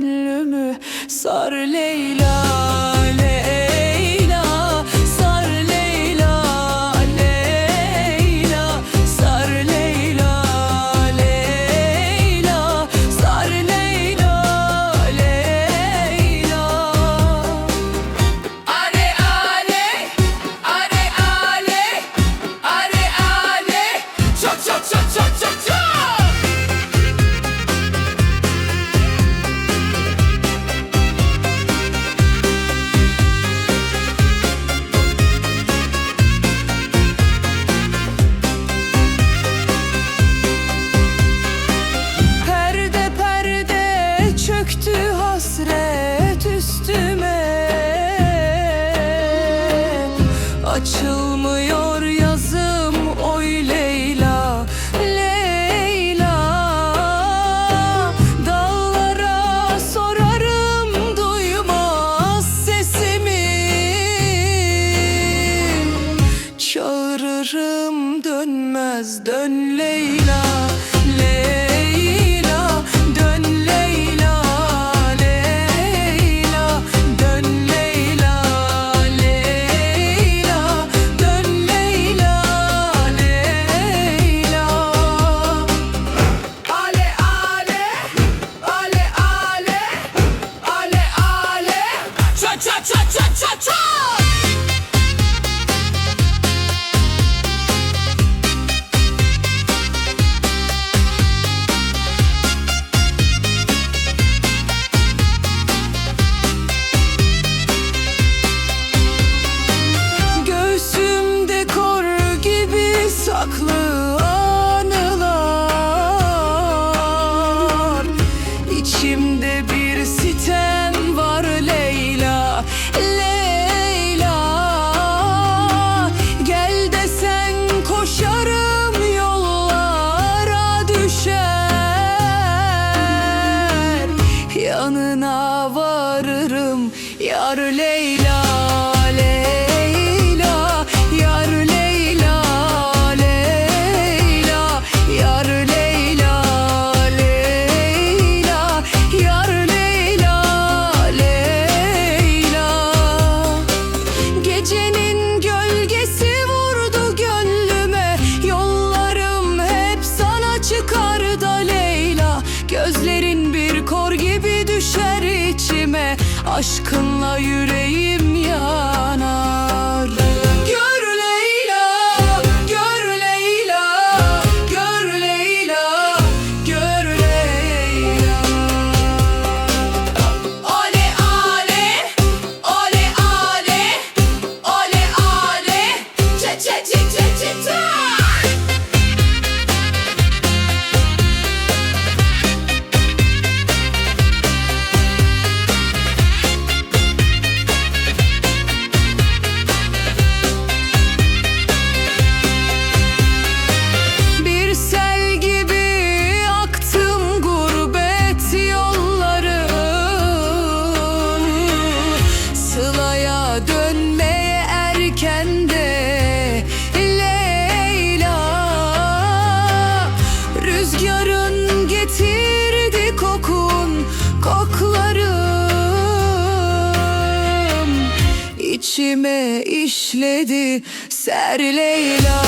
gönlümü sar Leyla. başım dönmez dön Leyla Leyla. farkına varırım. Yar Leyla Leyla Yar Leyla Leyla. Yar Leyla Leyla Yar Leyla Leyla. Gecenin Aşkınla yüreğim yanar düşledi Ser Leyla.